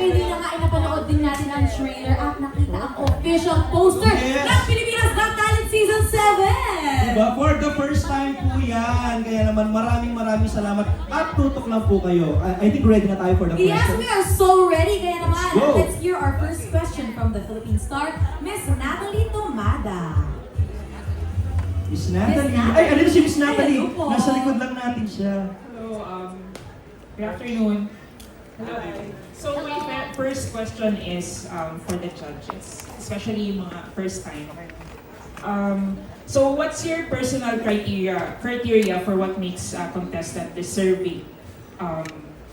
Kanina nga ay napanood din natin ang trailer at nakita ang official poster Yes. ng Pilipinas Got Talent Season 7! Diba? For the first time po yan. Kaya naman maraming maraming salamat. At tutok lang po kayo. I, I think ready na tayo for the Yes, question. we are so ready. Kaya naman, Go. let's hear our first question from the Philippine star, Miss Natalie Tomada. Miss Natalie. Miss Natalie. Ay, ano si Miss Natalie? Po. Nasa likod lang natin siya. Hello, um, good afternoon. So my first question is um, for the judges, especially yung mga first time. Um, so what's your personal criteria criteria for what makes a contestant deserving um,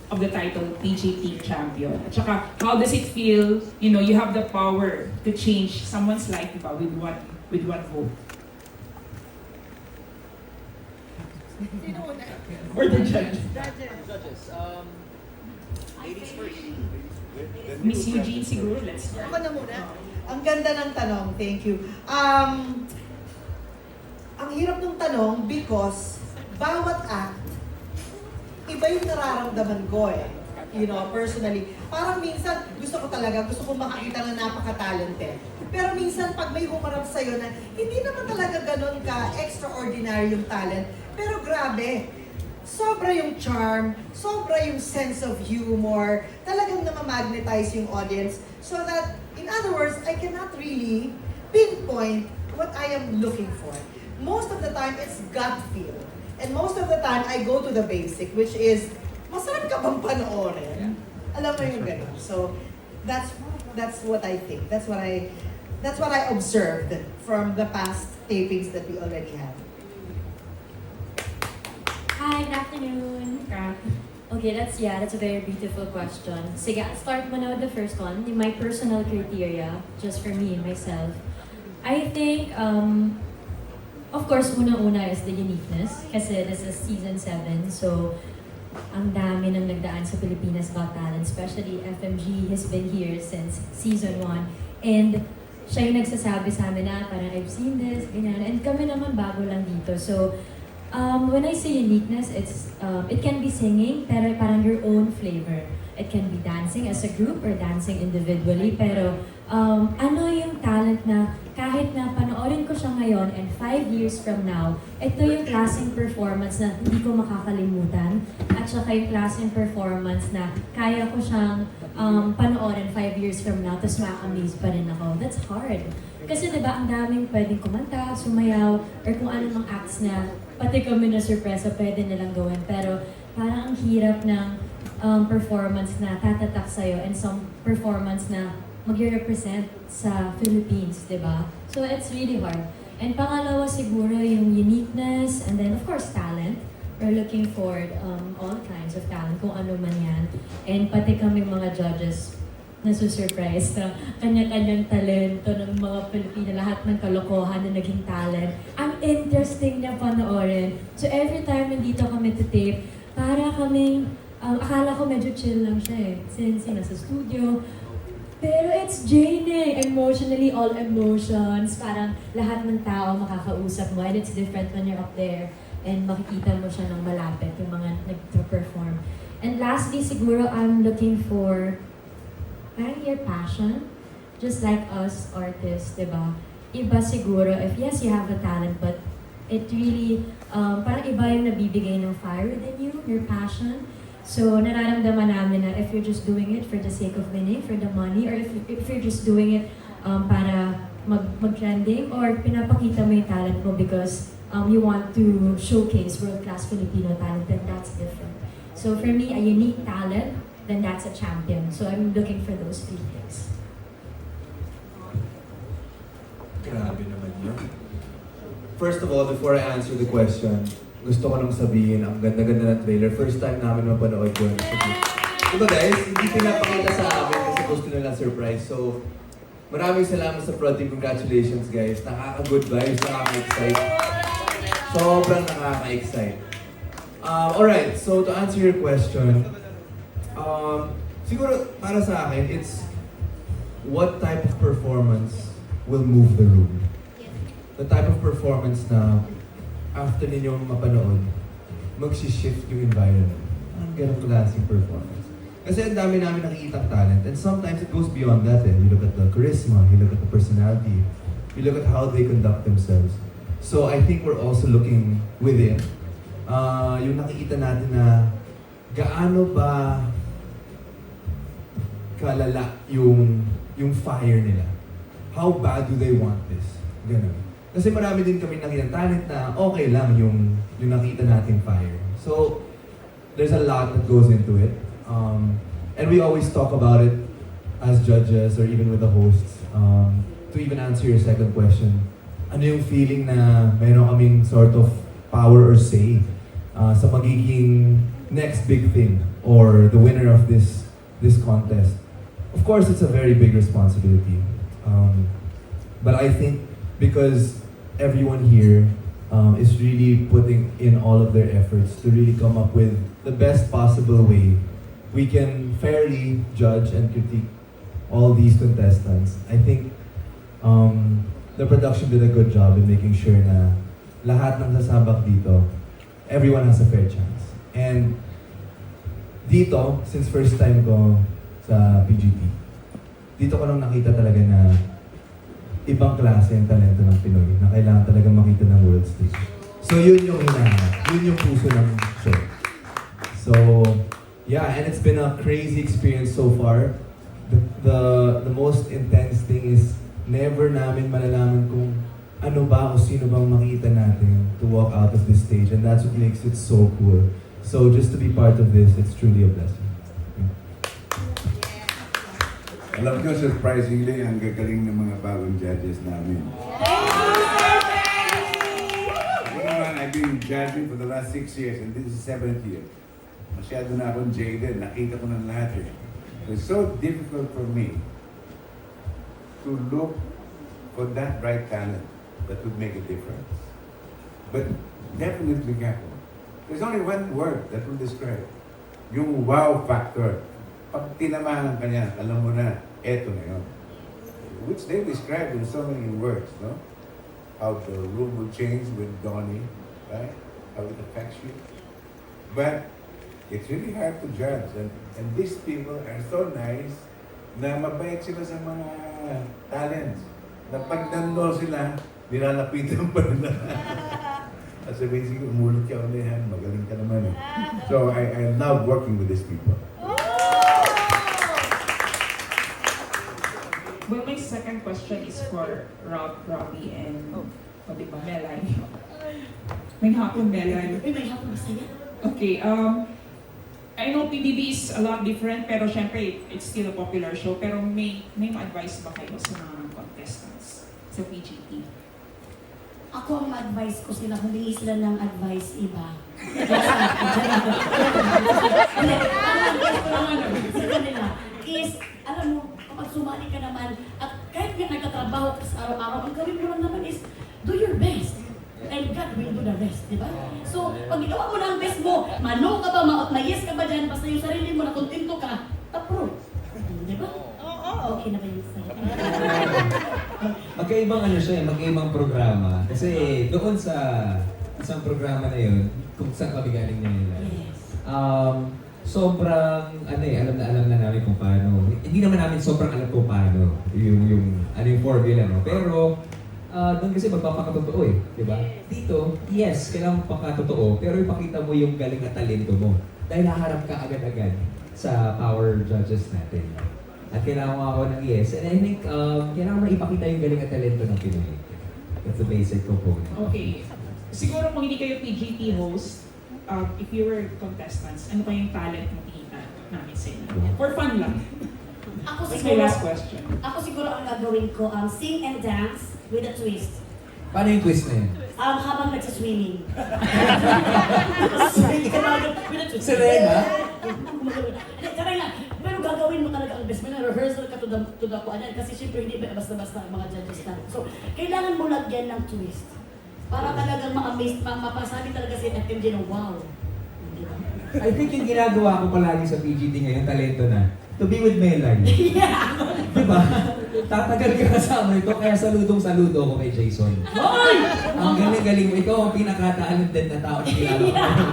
of the title PGT champion? At saka, how does it feel, you know, you have the power to change someone's life diba, with one with one vote? Or the judge? Miss Eugene siguro, let's start. Ako na muna. Ang ganda ng tanong. Thank you. Um, ang hirap ng tanong because bawat act, iba yung nararamdaman ko eh. You know, personally. Parang minsan, gusto ko talaga, gusto ko makakita na napaka-talented. Pero minsan, pag may humarap sa'yo na hindi naman talaga ganun ka extraordinary yung talent, pero grabe, sobra yung charm, sobra yung sense of humor, talagang namamagnetize yung audience so that, in other words, I cannot really pinpoint what I am looking for. Most of the time, it's gut feel. And most of the time, I go to the basic, which is, masarap ka bang panoorin? Alam mo yung ganun. So, that's that's what I think. That's what I that's what I observed from the past tapings that we already have. Hi, good afternoon. Okay, that's yeah, that's a very beautiful question. Sige, I'll start muna with the first one. My personal criteria, just for me, myself. I think, um, of course, unang-una is the uniqueness. Kasi this is season 7, so ang dami nang nagdaan sa Pilipinas Got Talent, especially FMG has been here since season 1. And siya yung nagsasabi sa amin na parang I've seen this, ganyan. And kami naman bago lang dito. So, um, when I say uniqueness, it's um, it can be singing, pero parang your own flavor. It can be dancing as a group or dancing individually, pero um, ano yung talent na kahit na panoorin ko siya ngayon and five years from now, ito yung klaseng performance na hindi ko makakalimutan at saka yung klaseng performance na kaya ko siyang um, panoorin five years from now tapos ma-amaze pa rin ako. That's hard. Kasi di ba ang daming pwedeng kumanta, sumayaw, or kung ano mang acts na pati kami na surpresa pwede nilang gawin. Pero parang ang hirap ng um, performance na tatatak sa'yo and some performance na mag-represent sa Philippines, di ba? So it's really hard. And pangalawa siguro yung uniqueness and then of course talent. We're looking for um, all kinds of talent, kung ano man yan. And pati kami mga judges, nasusurprise na kanya-kanyang talento ng mga Pilipino, lahat ng kalokohan na naging talent. Ang interesting niya panoorin. So every time nandito kami to tape, para kaming, um, akala ko medyo chill lang siya eh. Since nasa studio, pero it's draining. Emotionally, all emotions. Parang lahat ng tao makakausap mo. And it's different when you're up there. And makikita mo siya ng malapit, yung mga nag-perform. And lastly, siguro, I'm looking for parang your passion. Just like us artists, di ba? Iba siguro, if yes, you have a talent, but it really, um, parang iba yung nabibigay ng fire within you, your passion. So, nararamdaman namin na if you're just doing it for the sake of winning, for the money, or if, if you're just doing it um, para mag, mag-trending, or pinapakita mo yung talent mo because um, you want to showcase world-class Filipino talent, then that's different. So, for me, a unique talent, then that's a champion. So, I'm looking for those three things. Grabe naman yun. First of all, before I answer the question, gusto ko nang sabihin, ang ganda-ganda ng trailer. First time namin mapanood yun. Diba guys, hindi pinapakita sa amin kasi gusto nila surprise. So, maraming salamat sa prod team. Congratulations guys. Nakaka-good vibes, nakaka-excite. Sobrang nakaka-excite. Um, alright, so to answer your question, um, siguro para sa akin, it's what type of performance will move the room. The type of performance na after ninyo mapanood, magsishift yung environment. Ganong klaseng performance. Kasi ang dami namin nakikita talent. And sometimes it goes beyond that eh. We look at the charisma, we look at the personality, we look at how they conduct themselves. So I think we're also looking within. Uh, yung nakikita natin na gaano ba kalala yung yung fire nila. How bad do they want this? Ganun. Kasi marami din kami nakita talent na okay lang yung yung nakita nating fire. So there's a lot that goes into it. Um, and we always talk about it as judges or even with the hosts. Um, to even answer your second question, ano yung feeling na meron kaming sort of power or say uh, sa magiging next big thing or the winner of this this contest? Of course, it's a very big responsibility. Um, but I think because everyone here um, is really putting in all of their efforts to really come up with the best possible way we can fairly judge and critique all these contestants. I think um, the production did a good job in making sure na lahat ng sasabak dito, everyone has a fair chance. And dito, since first time ko sa PGT, dito ko lang nakita talaga na ibang klase ang talento ng Pinoy na kailangan talaga makita ng world stage. So yun yung hinahanap. Yun yung puso ng show. So, yeah, and it's been a crazy experience so far. The, the, the most intense thing is never namin malalaman kung ano ba o sino bang makita natin to walk out of this stage. And that's what makes it so cool. So just to be part of this, it's truly a blessing. Alam ko, surprisingly, ang gagaling ng mga bagong judges namin. Ako naman, I've been judging for the last six years and this is seventh year. Masyado na akong jaded, nakita ko ng lahat eh. It's so difficult for me to look for that right talent that would make a difference. But definitely Capo. There's only one word that will describe. Yung wow factor. Pag tinamahan ka niya, alam mo na, eto. Which they described in so many words, no? How the room will change with Donnie, right? How it affects you. But it's really hard to judge. And, and these people are so nice na mabait sila sa mga talents. Na pag sila, nilalapitan pa nila. Sabihin sige, umulot ka ulit magaling ka naman eh. So I, I love working with these people. Well, my second question is for Rob, Robbie, and, oh, di ba, Melanie? May hapon, Melanie. Uy, may hapon niya. Okay, um, I know PBB is a lot different, pero syempre, it's still a popular show. Pero may, may ma-advise ba kayo sa mga contestants sa PGT? Ako ang advice ko sila, humingi sila ng advice iba. Ang advice ko sa kanila is, alam mo, kapag sumali ka naman, at kahit nga nagtatrabaho ka sa araw-araw, ang gawin mo lang naman is, do your best. And God will do the rest, di ba? So, pag ginawa mo na ang best mo, mano ka ba, ma- ma-yes ka ba dyan, basta yung sarili mo na kontento ka, approve. Di ba? Okay na ba yun sa'yo? Magkaibang ano siya, eh, magkaibang programa. Kasi doon sa isang programa na yun, kung saan kami galing na nila. Yes. Um, sobrang, ano eh, alam na alam na namin kung paano. Hindi naman namin sobrang alam kung paano yung, yung, ano yung formula, no? Pero, ah doon kasi magpapakatotoo eh, di ba? Dito, yes, kailangan magpakatotoo, pero ipakita mo yung galing at talento mo. Dahil haharap ka agad-agad sa power judges natin. At kailangan ako ng yes. And I think, um, kailangan mo ipakita yung galing at talento ng Pinoy. That's the basic component. Okay. Siguro kung hindi kayo PGT host, um, if you were contestants, ano pa yung talent mo kita namin sa inyo? For fun lang. Ako That's my siguro, last question. ako siguro ang gagawin ko, um, sing and dance with a twist. Paano yung twist na yun? Um, habang nagsaswimming. Swimming ka na with a twist. Serena? Hindi, tara nga. Pero gagawin mo talaga ang best. May rehearsal ka to the, to the kuanan. Kasi syempre hindi ba basta-basta ang mga judges na. So, kailangan mo lagyan ng twist. Para talagang ma-amaze, ma mapasabi talaga si FMJ na wow. I think yung ginagawa ko palagi sa PGT ngayon, talento na. To be with Melanie. Yeah! Di ba? Tatagal ka kasama ito, kaya saludong saludo ako kay Jason. Hoy! Ang galing-galing mo. Ikaw ang pinaka-talented na tao na kilala ko.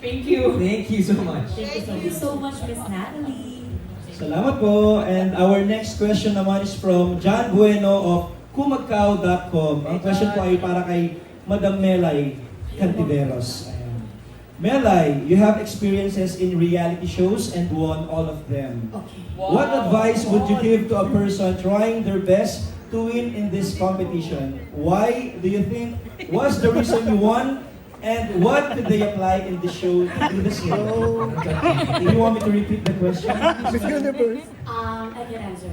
Thank you. Thank you so much. Thank you so much, Miss Natalie. Salamat po. And our next question naman is from John Bueno of kumagkao.com. Ang question po ay para kay Madam Melay Cantiveros. Ayan. Melay, you have experiences in reality shows and won all of them. Okay. What advice would you give to a person trying their best to win in this competition? Why do you think was the reason you won? And what did they apply in the show to do the same? Do you want me to repeat the question? Um, I can answer.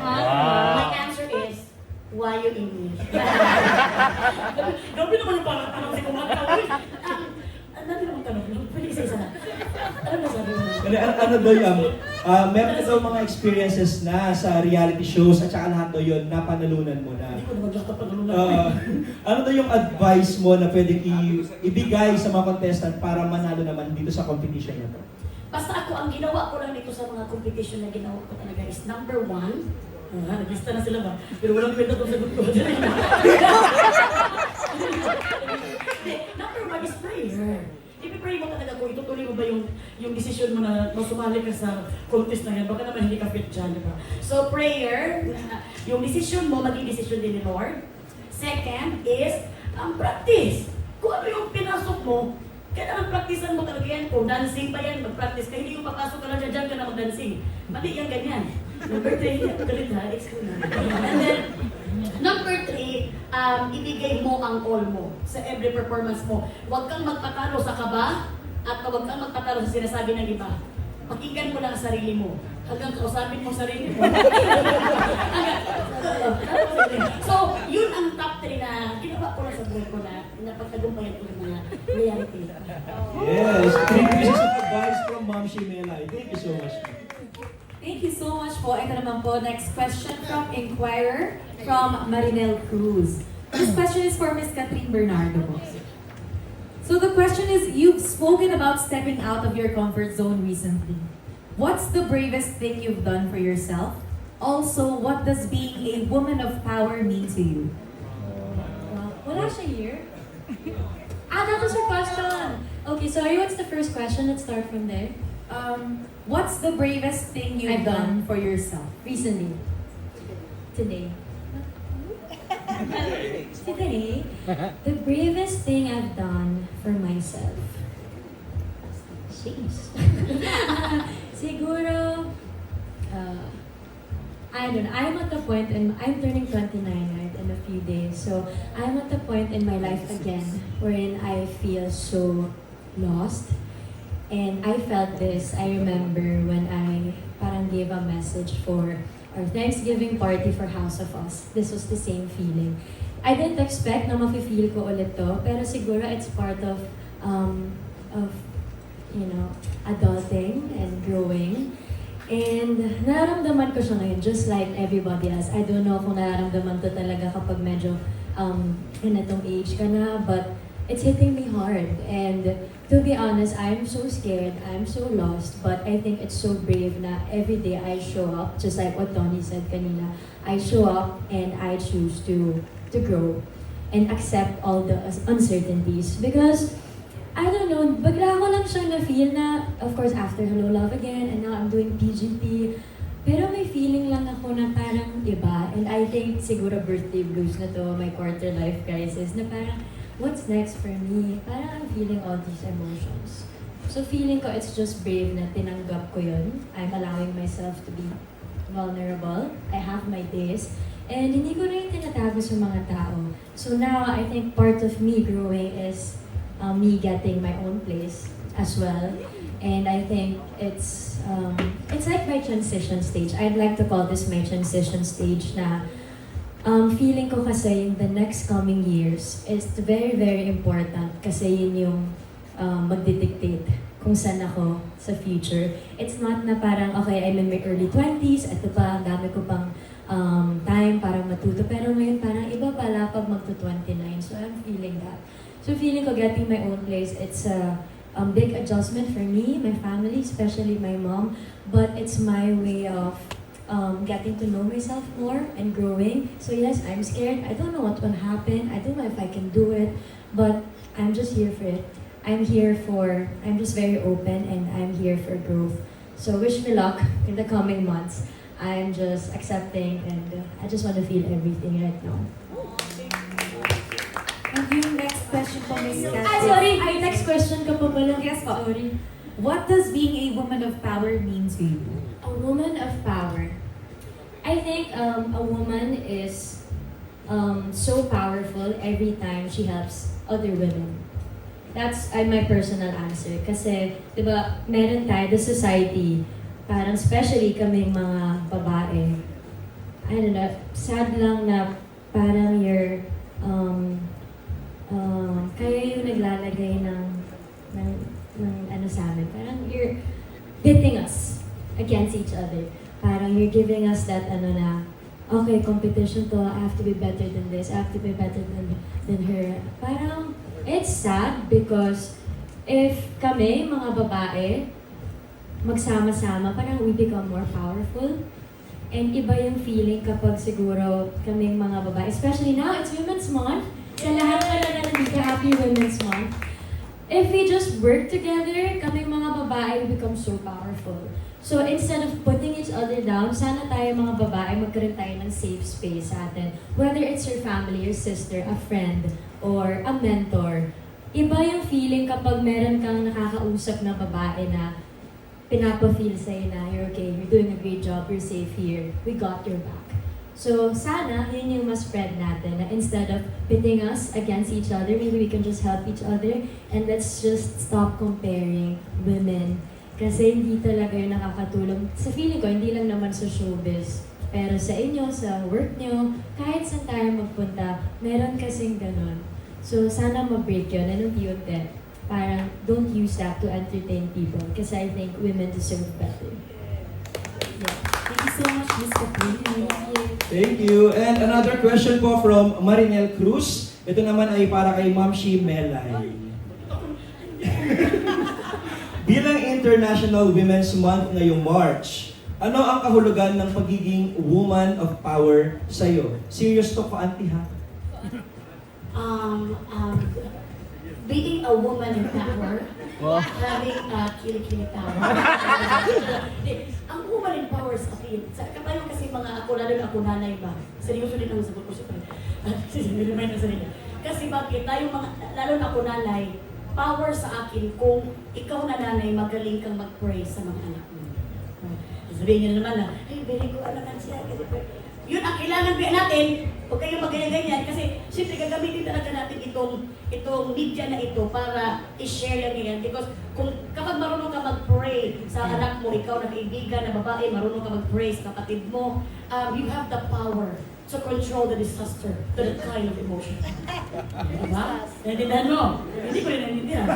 My answer is, why you English? Grabe naman yung parang tanong si Kumaka. Uy, um, ang dami naman tanong. Pwede isa-isa na. Ano ba sabi mo? Ano, ano, ano daw yung, ah, meron ka daw mga experiences na sa reality shows at saka lahat daw yun, napanalunan mo na. Hindi ko naman. Ah, ano daw yung advice mo na pwedeng i- ibigay sa mga contestant para manalo naman dito sa competition na to? Basta ako, ang ginawa ko lang dito sa mga competition na ginawa ko talaga is number one, Ah, naglista na sila ba? Pero walang kwenta itong sagot ko. Number one is prayer. I-pray mo talaga kung itutuloy mo ba yung yung decision mo na masumali ka sa contest na yan. Baka naman hindi ka fit dyan, di ba? So prayer, yung decision mo, maging decision din ni Lord. Second is, ang practice. Kung ano yung pinasok mo, kailangan praktisan mo talaga yan. Kung dancing pa yan, mag-practice ka. Hindi yung papasok ka lang dyan, dyan ka na mag-dancing. Mali yan, ganyan. Number three, galit ha. And then, number three, um, ibigay mo ang all mo sa every performance mo. Huwag kang magpatalo sa kaba at huwag kang magpatalo sa sinasabi ng iba. Pakinggan mo lang ang sarili mo. Hanggang kausapin mo sarili mo. So, yun ang top 3 na ginawa ko lang sa buhay ko na napagtagumpayan ko yung mga reality. Yes, three pieces of advice from Ma'am Shimela. Thank you so much. Thank you so much po. Ito naman po, next question from Inquirer from Marinel Cruz. This question is for Miss Catherine Bernardo po. So the question is, you've spoken about stepping out of your comfort zone recently. What's the bravest thing you've done for yourself? Also, what does being a woman of power mean to you? Well, wala siya here. Ah, that was her question. Okay, sorry, what's the first question? Let's start from there. Um, what's the bravest thing you've I've done done. for yourself? Recently. Today. Today, the bravest thing I've done for myself. Jeez. Siguro, uh, I don't know, I'm at the point, and I'm turning 29 right, in a few days. So, I'm at the point in my life again wherein I feel so lost. And I felt this, I remember when I parang gave a message for our Thanksgiving party for House of Us. This was the same feeling. I didn't expect na mafe-feel ko ulit to, pero siguro it's part of, um, of, you know, adulting and growing. And nararamdaman ko siya ngayon, just like everybody else. I don't know kung nararamdaman to talaga kapag medyo um, ganitong age ka na, but it's hitting me hard. And to be honest, I'm so scared, I'm so lost, but I think it's so brave na every day I show up, just like what Tony said kanina. I show up and I choose to to grow and accept all the uncertainties because I don't know, bagla ko lang siyang na-feel na, of course, after Hello Love Again, and now I'm doing PGP, pero may feeling lang ako na parang iba. And I think siguro birthday blues na to, my quarter life crisis, na parang, what's next for me? Parang I'm feeling all these emotions. So feeling ko it's just brave na tinanggap ko yun. I'm allowing myself to be vulnerable. I have my days. And hindi ko rin tinatago sa mga tao. So now, I think part of me growing is uh, me getting my own place as well. And I think it's um, it's like my transition stage. I'd like to call this my transition stage na um, feeling ko kasi in the next coming years is very, very important kasi yun yung um, magdidictate kung saan ako sa future. It's not na parang, okay, I'm in my early 20s, ito pa, ang dami ko pang um, time para matuto. Pero ngayon parang iba pala pag magto-29. So I'm feeling that. So feeling ko getting my own place, it's a um, big adjustment for me, my family, especially my mom. But it's my way of um, getting to know myself more and growing. So yes, I'm scared. I don't know what will happen. I don't know if I can do it. But I'm just here for it. I'm here for, I'm just very open and I'm here for growth. So wish me luck in the coming months. I'm just accepting and I just want to feel everything right now. And yung next question po, Miss Kat. Ah, sorry! Ay, next question ka pa pala. Yes po. Sorry. What does being a woman of power mean to you? A woman of power. I think um, a woman is um, so powerful every time she helps other women. That's uh, my personal answer. Kasi, di ba, meron tayo, the society, parang especially kaming mga babae, I don't know, sad lang na parang you're, um, kayo yung naglalagay ng, ng, ng ano sa amin. Parang you're pitting us against each other. Parang you're giving us that ano na, okay, competition to, I have to be better than this, I have to be better than, than her. Parang, it's sad because if kami, mga babae, magsama-sama, parang we become more powerful. And iba yung feeling kapag siguro kaming mga babae, especially now, it's Women's Month. Sa lahat pala na nandito, Happy Women's Month. If we just work together, kaming mga babae, become so powerful. So instead of putting each other down, sana tayo mga babae magkaroon tayo ng safe space sa atin. Whether it's your family, your sister, a friend, or a mentor. Iba yung feeling kapag meron kang nakakausap na babae na pinapa-feel sa'yo na you're okay, you're doing a great job, you're safe here, we got your back. So sana, yun yung mas spread natin na instead of pitting us against each other, maybe we can just help each other and let's just stop comparing women kasi hindi talaga yung nakakatulong. Sa feeling ko, hindi lang naman sa showbiz. Pero sa inyo, sa work nyo, kahit saan tayo magpunta, meron kasing ganun. So, sana ma-break yun and unti-unti. Parang, don't use that to entertain people. Kasi I think women deserve better. Yeah. Thank you so much, Miss Catherine. Thank you. And another question po from Marinel Cruz. Ito naman ay para kay Ma'am Shi Melay. Bilang International Women's Month ngayong March, ano ang kahulugan ng pagiging woman of power sa'yo? Serious to pa, auntie ha? Um, um, being a woman in power, having a kilikili power. Ang woman in power sa akin, sa kapayo kasi mga ako, lalo na ako nanay ba, seryoso din ang sagot ko siyempre. Sinimay na sarili. Kasi bakit, tayo mga, lalo na ako nanay, power sa akin kung ikaw na nanay, magaling kang mag-pray sa mga anak mo. Sabihin niyo naman na, ay, very good, anak siya. Kasi, yun ang kailangan ba natin, huwag kayong maganyan-ganyan kasi siyempre gagamitin talaga natin itong itong media na ito para i-share yan ganyan because kung kapag marunong ka mag-pray sa anak mo, ikaw na kaibigan na babae, marunong ka mag-pray sa kapatid mo, um, you have the power to control the disaster to that kind of emotion. Diba? Naintindihan mo? Hindi ko rin naintindihan.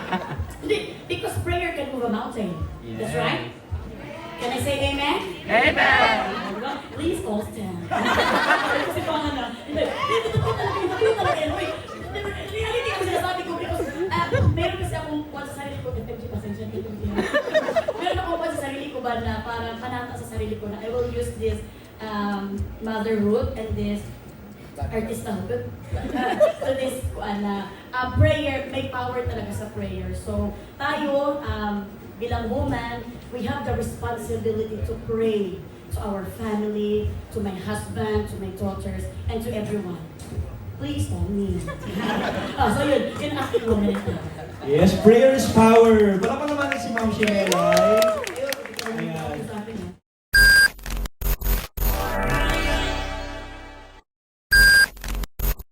Hindi, because prayer can move a mountain. That's right. Can I say amen? Amen! Please all stand. Kasi pa nga na, hindi, hindi, totoo talaga, totoo yun. Ko uh, meron kasi akong kwan sa sarili ko, FMG, pasensya dito. Meron akong kwan sa sarili ko ba na parang panata sa sarili ko na I will use this um, motherhood and this artisthood to this kuan na uh, prayer, may power talaga sa prayer. So, tayo, um, bilang woman, we have the responsibility to pray to our family, to my husband, to my daughters, and to everyone. Please don't me. oh, so yun, yun ang aking woman ito. Yes, prayer is power. Baka pa naman si Ma'am Shi Melay.